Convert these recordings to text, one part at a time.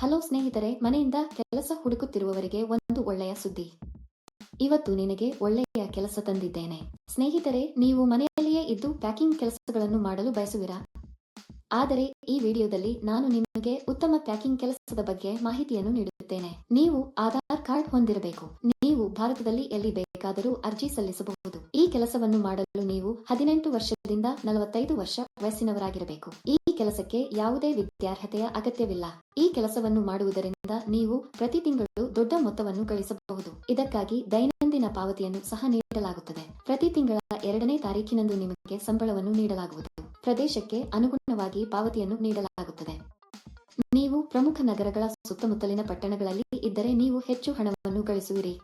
Hello ಸ್ನೇಹಿತರೆ, ಮನೆಯಿಂದ ಕೆಲಸ ಹುಡುಕುತ್ತಿರುವವರಿಗೆ ಒಂದು ಒಳ್ಳೆಯ ಸುದ್ದಿ. ಇವತ್ತು ನಿನಗೆ ಒಳ್ಳೆಯ ಕೆಲಸ ತಂದಿದ್ದೇನೆ. ಸ್ನೇಹಿತರೆ, ನೀವು ಮನೆಯಲ್ಲಿಯೇ ಇದ್ದು ಪ್ಯಾಕಿಂಗ್ ಕೆಲಸಗಳನ್ನು ಮಾಡಲು ಬಯಸುವಿರಾ? ಆದರೆ, ಈ ವಿಡಿಯೋದಲ್ಲಿ ನಾನು ನಿಮಗೆ ಉತ್ತಮ ಪ್ಯಾಕಿಂಗ್ ಕೆಲಸದ ಬಗ್ಗೆ ಮಾಹಿತಿಯನ್ನು ನೀಡುತ್ತೇನೆ. ನೀವು ಆಧಾರ್ ಕಾರ್ಡ್ ಹೊಂದಿರಬೇಕು. ನೀವು ಭಾರತದಲ್ಲಿ ಎಲ್ಲಿ ಬೇಕಾದರೂ ಅರ್ಜಿ ಸಲ್ಲಿಸಬಹುದು. ಈ ಕೆಲಸವನ್ನು ಮಾಡಲು ನೀವು ಹದಿನೆಂಟು ವರ್ಷದಿಂದ ನಲವತ್ತೈದು ವರ್ಷ ವಯಸ್ಸಿನವರಾಗಿರಬೇಕು. ಈ ಕೆಲಸಕ್ಕೆ ಯಾವುದೇ ವಿದ್ಯಾರ್ಹತೆಯ ಅಗತ್ಯವಿಲ್ಲ. ಈ ಕೆಲಸವನ್ನು ಮಾಡುವುದರಿಂದ ನೀವು ಪ್ರತಿ ತಿಂಗಳು ದೊಡ್ಡ ಮೊತ್ತವನ್ನು ಗಳಿಸಬಹುದು ಇದಕ್ಕಾಗಿ ದೈನಂದಿನ ಪಾವತಿಯನ್ನು ಸಹ ನೀಡಲಾಗುತ್ತದೆ. ಪ್ರತಿ ತಿಂಗಳ ಎರಡನೇ ತಾರೀಕಿನಂದು ನಿಮಗೆ ಸಂಬಳವನ್ನು ನೀಡಲಾಗುವುದು. ಪ್ರದೇಶಕ್ಕೆ ಅನುಗುಣವಾಗಿ ಪಾವತಿಯನ್ನು ನೀಡಲಾಗುತ್ತದೆ. ನೀವು ಪ್ರಮುಖ ನಗರಗಳ ಸುತ್ತಮುತ್ತಲಿನ ಪಟ್ಟಣಗಳಲ್ಲಿ ಇದ್ದರೆ ನೀವು ಹೆಚ್ಚು ಹಣವನ್ನು ಗಳಿಸುವಿರಿ.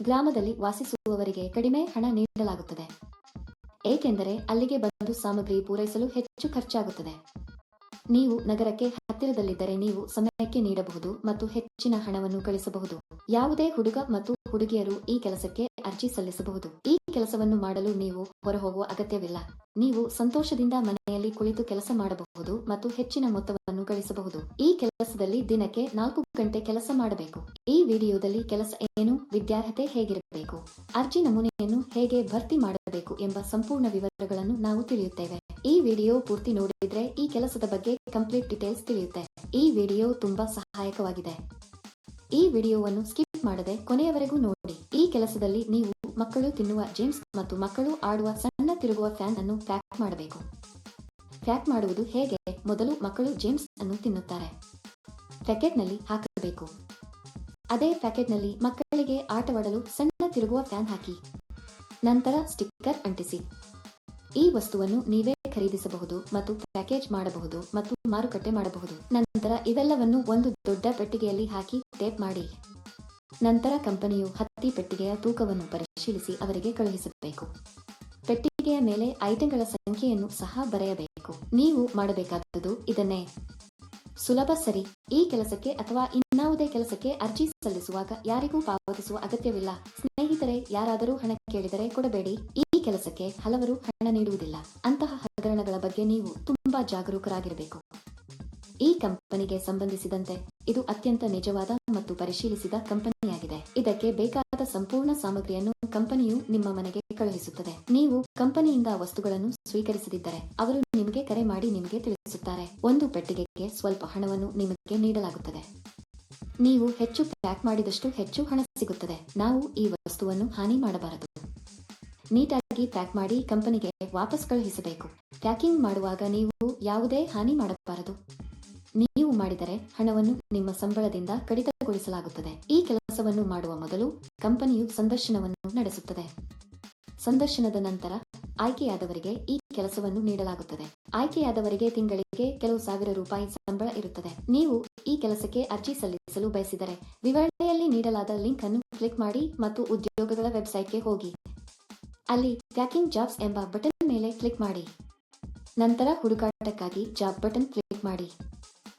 ಗ್ರಾಮದಲ್ಲಿ ವಾಸಿಸುವವರಿಗೆ ಕಡಿಮೆ ಹಣ ನೀಡಲಾಗುತ್ತದೆ. ಏಕೆಂದರೆ ಅಲ್ಲಿಗೆ ಬಂದು ಸಾಮಗ್ರಿ ಪೂರೈಸಲು ಹೆಚ್ಚು ಖರ್ಚಾಗುತ್ತದೆ. ನೀವು ನಗರಕ್ಕೆ ಹತ್ತಿರದಲ್ಲಿದ್ದರೆ ನೀವು ಸಮಯಕ್ಕೆ ನೀಡಬಹುದು ಮತ್ತು ಹೆಚ್ಚಿನ ಹಣವನ್ನು ಗಳಿಸಬಹುದು ಯಾವುದೇ ಹುಡುಗ ಮತ್ತು ಹುಡುಗಿಯರು ಈ ಕೆಲಸಕ್ಕೆ ಅರ್ಜಿ ಸಲ್ಲಿಸಬಹುದು. ಈ ಕೆಲಸವನ್ನು ಮಾಡಲು ನೀವು ಹೊರಹೋಗುವ ಅಗತ್ಯವಿಲ್ಲ. ನೀವು ಸಂತೋಷದಿಂದ ಮನೆಯಲ್ಲಿ ಕುಳಿತು ಕೆಲಸ ಮಾಡಬಹುದು ಮತ್ತು ಹೆಚ್ಚಿನ ಮೊತ್ತವನ್ನು ಗಳಿಸಬಹುದು. ಈ ಕೆಲಸದಲ್ಲಿ ದಿನಕ್ಕೆ ನಾಲ್ಕು ಗಂಟೆ ಕೆಲಸ ಮಾಡಬೇಕು. ಈ ವಿಡಿಯೋದಲ್ಲಿ ಕೆಲಸ ಏನು, ವಿದ್ಯಾರ್ಹತೆ ಹೇಗಿರಬೇಕು, ಅರ್ಜಿ ನಮೂನೆಯನ್ನು ಹೇಗೆ ಭರ್ತಿ ಮಾಡಬೇಕು ಎಂಬ ಸಂಪೂರ್ಣ ವಿವರಗಳನ್ನು ನಾವು ತಿಳಿಯುತ್ತೇವೆ. ಈ ವಿಡಿಯೋ ಪೂರ್ತಿ ನೋಡಿದ್ರೆ ಈ ಕೆಲಸದ ಬಗ್ಗೆ ಕಂಪ್ಲೀಟ್ ಡೀಟೇಲ್ಸ್ ತಿಳಿಯುತ್ತೆ. ಈ ವಿಡಿಯೋ ತುಂಬಾ ಸಹಾಯಕವಾಗಿದೆ. ಈ ವಿಡಿಯೋವನ್ನು ಸ್ಕಿಪ್ ಮಾಡದೆ ಕೊನೆಯವರೆಗೂ ನೋಡಿ. ಈ ಕೆಲಸದಲ್ಲಿ ನೀವು ಮಕ್ಕಳು ತಿನ್ನುವ ಜೇಮ್ಸ್ ಮತ್ತು ಮಕ್ಕಳು ಆಡುವ ಸಣ್ಣ ತಿರುಗುವ ಫ್ಯಾನ್ ಅನ್ನು ಪ್ಯಾಕ್ ಮಾಡಬೇಕು. ಪ್ಯಾಕ್ ಮಾಡುವುದು ಹೇಗೆ? ಮೊದಲು ಮಕ್ಕಳು ಜೇಮ್ಸ್ ಅನ್ನು ತಿನ್ನುತ್ತಾರೆ. ಪ್ಯಾಕೆಟ್ನಲ್ಲಿ ಹಾಕಬೇಕು. ಅದೇ ಪ್ಯಾಕೆಟ್ನಲ್ಲಿ ಮಕ್ಕಳಿಗೆ ಆಟವಾಡಲು ಸಣ್ಣ ತಿರುಗುವ ಫ್ಯಾನ್ ಹಾಕಿ. ನಂತರ ಸ್ಟಿಕ್ಕರ್ ಅಂಟಿಸಿ. ಈ ವಸ್ತುವನ್ನು ನೀವೇ ಖರೀದಿಸಬಹುದು ಮತ್ತು ಪ್ಯಾಕೇಜ್ ಮಾಡಬಹುದು ಮತ್ತು ಮಾರುಕಟ್ಟೆ ಮಾಡಬಹುದು. ನಂತರ ಇವೆಲ್ಲವನ್ನು ಒಂದು ದೊಡ್ಡ ಪೆಟ್ಟಿಗೆಯಲ್ಲಿ ಹಾಕಿ ಟೇಪ್ ಮಾಡಿ. ನಂತರ ಕಂಪನಿಯು ಹತ್ತಿ ಪೆಟ್ಟಿಗೆಯ ತೂಕವನ್ನು ಪರಿಶೀಲಿಸಿ ಅವರಿಗೆ ಕಳುಹಿಸಬೇಕು. ಪೆಟ್ಟಿಗೆಯ ಮೇಲೆ ಐಟಂಗಳ ಸಂಖ್ಯೆಯನ್ನು ಸಹ ಬರೆಯಬೇಕು. ನೀವು ಮಾಡಬೇಕಾದದ್ದು ಇದನ್ನೇ. ಸುಲಭ ಸರಿ. ಈ ಕೆಲಸಕ್ಕೆ ಅಥವಾ ಇನ್ನಾವುದೇ ಕೆಲಸಕ್ಕೆ ಅರ್ಜಿ ಸಲ್ಲಿಸುವಾಗ ಯಾರಿಗೂ ಪಾವತಿಸುವ ಅಗತ್ಯವಿಲ್ಲ. ಸ್ನೇಹಿತರೆ, ಯಾರಾದರೂ ಹಣ ಕೇಳಿದರೆ ಕೊಡಬೇಡಿ. ಈ ಕೆಲಸಕ್ಕೆ ಹಲವರು ಹಣ ನೀಡುವುದಿಲ್ಲ. ಅಂತಹ ಹಗರಣಗಳ ಬಗ್ಗೆ ನೀವು ತುಂಬಾ ಜಾಗರೂಕರಾಗಿರಬೇಕು. ಈ ಕಂಪನಿಗೆ ಸಂಬಂಧಿಸಿದಂತೆ ಇದು ಅತ್ಯಂತ ನಿಜವಾದ ಮತ್ತು ಪರಿಶೀಲಿಸಿದ ಕಂಪನಿಯಾಗಿದೆ ಇದಕ್ಕೆ ಬೇಕಾದ ಸಂಪೂರ್ಣ ಸಾಮಗ್ರಿಯನ್ನು ಕಂಪನಿಯು ನಿಮ್ಮ ಮನೆಗೆ ಕಳುಹಿಸುತ್ತದೆ. ನೀವು ಕಂಪನಿಯಿಂದ ವಸ್ತುಗಳನ್ನು ಸ್ವೀಕರಿಸದಿದ್ದರೆ ಅವರು ನಿಮಗೆ ಕರೆ ಮಾಡಿ ನಿಮಗೆ ತಿಳಿಸುತ್ತಾರೆ. ಒಂದು ಪೆಟ್ಟಿಗೆಗೆ ಸ್ವಲ್ಪ ಹಣವನ್ನು ನಿಮಗೆ ನೀಡಲಾಗುತ್ತದೆ. ನೀವು ಹೆಚ್ಚು ಪ್ಯಾಕ್ ಮಾಡಿದಷ್ಟು ಹೆಚ್ಚು ಹಣ ಸಿಗುತ್ತದೆ. ನಾವು ಈ ವಸ್ತುವನ್ನು ಹಾನಿ ಮಾಡಬಾರದು. ನೀಟಾಗಿ ಪ್ಯಾಕ್ ಮಾಡಿ ಕಂಪನಿಗೆ ವಾಪಸ್ ಕಳುಹಿಸಬೇಕು. ಪ್ಯಾಕಿಂಗ್ ಮಾಡುವಾಗ ನೀವು ಯಾವುದೇ ಹಾನಿ ಮಾಡಬಾರದು. ನೀವು ಮಾಡಿದರೆ ಹಣವನ್ನು ನಿಮ್ಮ ಸಂಬಳದಿಂದ ಕಡಿತಗೊಳಿಸಲಾಗುತ್ತದೆ. ಈ ಕೆಲಸವನ್ನು ಮಾಡುವ ಮೊದಲು ಕಂಪನಿಯು ಸಂದರ್ಶನವನ್ನು ನಡೆಸುತ್ತದೆ. ಸಂದರ್ಶನದ ನಂತರ ಆಯ್ಕೆಯಾದವರಿಗೆ ಈ ಕೆಲಸವನ್ನು ನೀಡಲಾಗುತ್ತದೆ. ಆಯ್ಕೆಯಾದವರಿಗೆ ತಿಂಗಳಿಗೆ ಕೆಲವು ಸಾವಿರ ರೂಪಾಯಿ ಸಂಬಳ ಇರುತ್ತದೆ. ನೀವು ಈ ಕೆಲಸಕ್ಕೆ ಅರ್ಜಿ ಸಲ್ಲಿಸಲು ಬಯಸಿದರೆ ವಿವರಣೆಯಲ್ಲಿ ನೀಡಲಾದ ಲಿಂಕ್ ಅನ್ನು ಕ್ಲಿಕ್ ಮಾಡಿ ಮತ್ತು ಉದ್ಯೋಗಗಳ ವೆಬ್ಸೈಟ್ಗೆ ಹೋಗಿ. ಅಲ್ಲಿ ಪ್ಯಾಕಿಂಗ್ ಜಾಬ್ಸ್ ಎಂಬ ಬಟನ್ ಮೇಲೆ ಕ್ಲಿಕ್ ಮಾಡಿ. ನಂತರ ಹುಡುಕಾಟಕ್ಕಾಗಿ ಜಾಬ್ ಬಟನ್ ಕ್ಲಿಕ್ ಮಾಡಿ.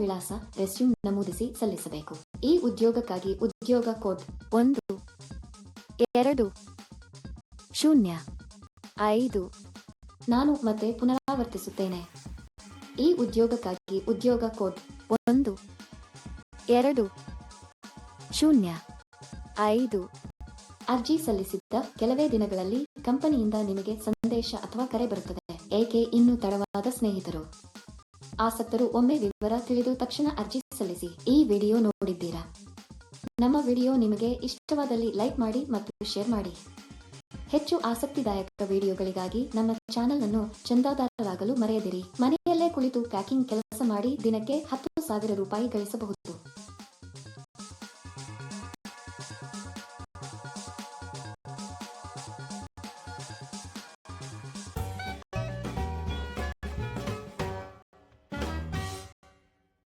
ವಿಳಾಸ ರೆಸ್ಯೂಮ್ ನಮೂದಿಸಿ ಸಲ್ಲಿಸಬೇಕು. ಈ ಉದ್ಯೋಗಕ್ಕಾಗಿ ಉದ್ಯೋಗ ಕೋಡ್ ಒಂದು ಎರಡು ಶೂನ್ಯ ಐದು ನಾನು ಮತ್ತೆ ಪುನರಾವರ್ತಿಸುತ್ತೇನೆ. ಈ ಉದ್ಯೋಗಕ್ಕಾಗಿ ಉದ್ಯೋಗ ಕೋಡ್ ಒಂದು ಎರಡು ಶೂನ್ಯ ಐದು ಅರ್ಜಿ ಸಲ್ಲಿಸಿದ್ದ ಕೆಲವೇ ದಿನಗಳಲ್ಲಿ ಕಂಪನಿಯಿಂದ ನಿಮಗೆ ಸಂದೇಶ ಅಥವಾ ಕರೆ ಬರುತ್ತದೆ. ಏಕೆ ಇನ್ನೂ ತಡವಾದ ಸ್ನೇಹಿತರು? ಆಸಕ್ತರು ಒಮ್ಮೆ ವಿವರ ತಿಳಿದು ತಕ್ಷಣ ಅರ್ಜಿ ಸಲ್ಲಿಸಿ. ಈ ವಿಡಿಯೋ ನೋಡಿದ್ದೀರಾ? ನಮ್ಮ ವಿಡಿಯೋ ನಿಮಗೆ ಇಷ್ಟವಾದಲ್ಲಿ ಲೈಕ್ ಮಾಡಿ ಮತ್ತು ಶೇರ್ ಮಾಡಿ. ಹೆಚ್ಚು ಆಸಕ್ತಿದಾಯಕ ವಿಡಿಯೋಗಳಿಗಾಗಿ ನಮ್ಮ ಚಾನೆಲ್ ಅನ್ನು ಚಂದಾದಾರರಾಗಲು ಮರೆಯದಿರಿ. ಮನೆಯಲ್ಲೇ ಕುಳಿತು ಪ್ಯಾಕಿಂಗ್ ಕೆಲಸ ಮಾಡಿ ದಿನಕ್ಕೆ ಹತ್ತು ಸಾವಿರ ರೂಪಾಯಿ ಗಳಿಸಬಹುದು.